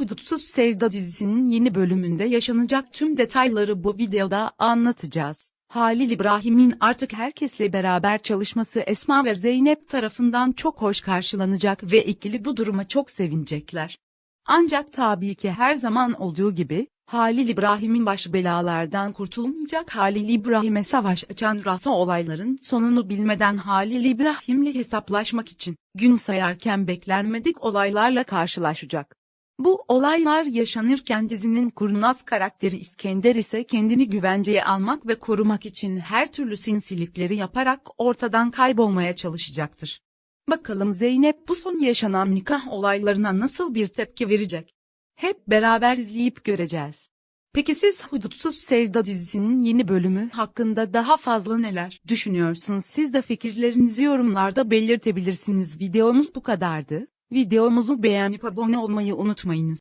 Hudutsuz Sevda dizisinin yeni bölümünde yaşanacak tüm detayları bu videoda anlatacağız. Halil İbrahim'in artık herkesle beraber çalışması Esma ve Zeynep tarafından çok hoş karşılanacak ve ikili bu duruma çok sevinecekler. Ancak tabii ki her zaman olduğu gibi, Halil İbrahim'in baş belalardan kurtulmayacak Halil İbrahim'e savaş açan Raso olayların sonunu bilmeden Halil İbrahim'le hesaplaşmak için gün sayarken beklenmedik olaylarla karşılaşacak. Bu olaylar yaşanırken dizinin kurnaz karakteri İskender ise kendini güvenceye almak ve korumak için her türlü sinsilikleri yaparak ortadan kaybolmaya çalışacaktır. Bakalım Zeynep bu son yaşanan nikah olaylarına nasıl bir tepki verecek? Hep beraber izleyip göreceğiz. Peki siz Hudutsuz Sevda dizisinin yeni bölümü hakkında daha fazla neler düşünüyorsunuz? Siz de fikirlerinizi yorumlarda belirtebilirsiniz. Videomuz bu kadardı. Videomuzu beğenip abone olmayı unutmayınız.